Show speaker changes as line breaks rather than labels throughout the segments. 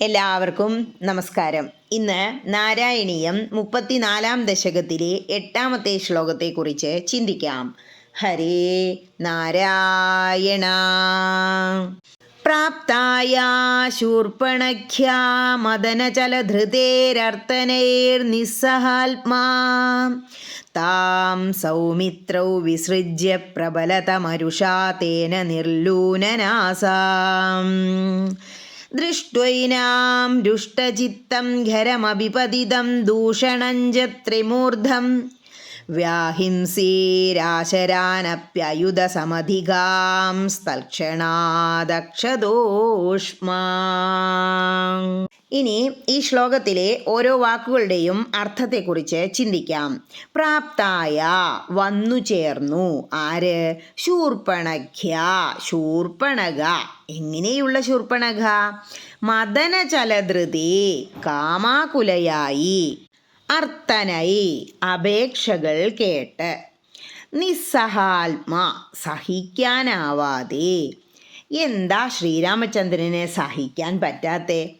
എല്ലാവർക്കും നമസ്കാരം. ഇന്ന് നാരായണീയം മുപ്പത്തിനാലാം ദശകത്തിലെ എട്ടാമത്തെ ശ്ലോകത്തെക്കുറിച്ച് ചിന്തിക്കാം. ഹരേ നാരായണ. പ്രാപ്തായ താം സൗമിത്രൗ വിസൃജ്യ പ്രബലതമരുഷാ തേന നിർലൂനനാസാം. ദൃഷ്ട്വൈനാം രുഷ്ടചിത്തം ഖരമഭിപതിതം ദൂഷണം ച ത്രിമൂർധം വ്യാഹിംസീരാശരാനപ്യയുധസമധികാം സ്ഥൽക്ഷണാദക്ഷദോഷ്മാ ഇനി ഈ ശ്ലോകത്തിലെ ഓരോ വാക്കുകളുടെയും അർത്ഥത്തെക്കുറിച്ച് ചിന്തിക്കാം. പ്രാപ്തായ വന്നു ചേർന്നു. ആര്? ശൂർപ്പണഖ്യ. ശൂർപ്പണക എങ്ങനെയുള്ള ശൂർപ്പണക മദനചലധൃതി. കാമാകുലയായി. അർത്ഥനൈ. അപേക്ഷകൾ കേട്ട്. നിസ്സഹാത്മ. സഹിക്കാനാവാതെ. എന്താ ശ്രീരാമചന്ദ്രനെ സഹിക്കാൻ പറ്റാത്തെ?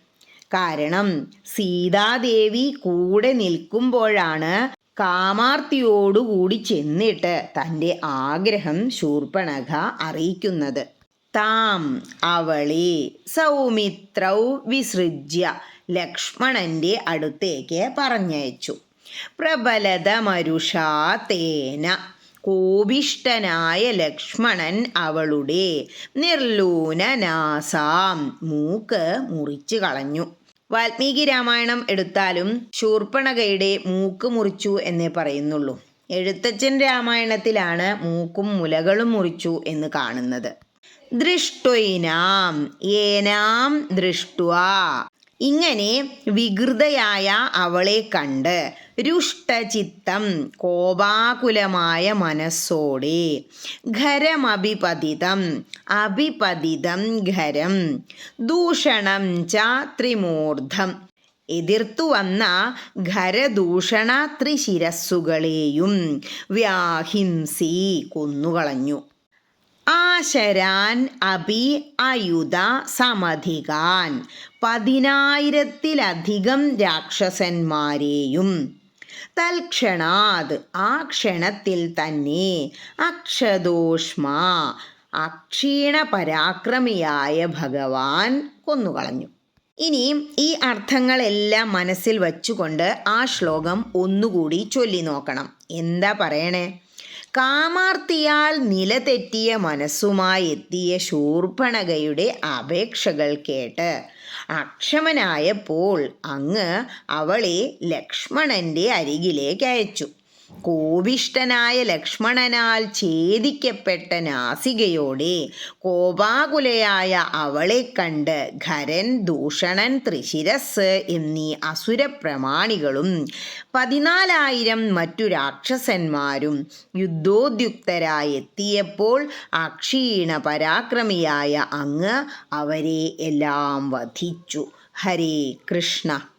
കാരണം സീതാദേവി കൂടെ നിൽക്കുമ്പോഴാണ് കാമാർത്തിയോടുകൂടി ചെന്നിട്ട് തന്റെ ആഗ്രഹം ശൂർപ്പണഖ അറിയിക്കുന്നത്. താം അവളെ സൗമിത്രൗ വിസൃജ്യ ലക്ഷ്മണന്റെ അടുത്തേക്ക് പറഞ്ഞയച്ചു. പ്രബലതമരുഷാ തേന കോപിഷ്ടനായ ലക്ഷ്മണൻ അവളുടെ നിർലൂനനാസാം മൂക്ക് മുറിച്ചു കളഞ്ഞു. വാൽമീകി രാമായണം എടുത്താലും ശൂർപ്പണകയുടെ മൂക്ക് മുറിച്ചു എന്നേ പറയുന്നുള്ളൂ. എഴുത്തച്ഛൻ രാമായണത്തിലാണ് മൂക്കും മുലകളും മുറിച്ചു എന്ന് കാണുന്നത്. ദൃഷ്ടുനാം ഏനാം ദൃഷ്ട്വാ. ഇങ്ങനെ വികൃതയായ അവളെ കണ്ട് രുഷ്ടചിത്തം കോപാകുലമായ മനസ്സോടെ ഖരമഭിപതിതം അഭിപതിതം ഖരം ദൂഷണം ച ത്രിമൂർധം. എതിർത്തു വന്ന ഖരദൂഷണ ത്രിശിരസ്സുകളെയും വ്യാഹിംസി കൊന്നുകളഞ്ഞു. ആശരാൻ അഭി അയുധ സമധികാൻ. പതിനായിരത്തിലധികം രാക്ഷസന്മാരെയും. തൽക്ഷണാത് ആ ക്ഷണത്തിൽ തന്നെ അക്ഷദോഷ്മാ അക്ഷീണ പരാക്രമിയായ ഭഗവാൻ കൊന്നുകളഞ്ഞു. ഇനിയും ഈ അർത്ഥങ്ങളെല്ലാം മനസ്സിൽ വച്ചുകൊണ്ട് ആ ശ്ലോകം ഒന്നുകൂടി ചൊല്ലി നോക്കണം എന്താ പറയണേ? കാമാർത്തിയാൽ നിലതെറ്റിയ മനസ്സുമായി എത്തിയ ശൂർപ്പണകയുടെ അപേക്ഷകൾ കേട്ട് അക്ഷമനായപ്പോൾ അങ്ങ് അവളെ ലക്ഷ്മണന്റെ അരികിലേക്ക് അയച്ചു. കോപിഷ്ടനായ ലക്ഷ്മണനാൽ ഛേദിക്കപ്പെട്ട നാസികയോടെ കോപാകുലയായ അവളെ കണ്ട് ഖരൻ ദൂഷണൻ ത്രിശിരസ് എന്നീ അസുരപ്രമാണികളും പതിനാലായിരം മറ്റു രാക്ഷസന്മാരും യുദ്ധോദ്യുക്തരായെത്തിയപ്പോൾ അക്ഷീണ പരാക്രമിയായ അങ്ങ് അവരെ എല്ലാം വധിച്ചു. ഹരേ കൃഷ്ണ.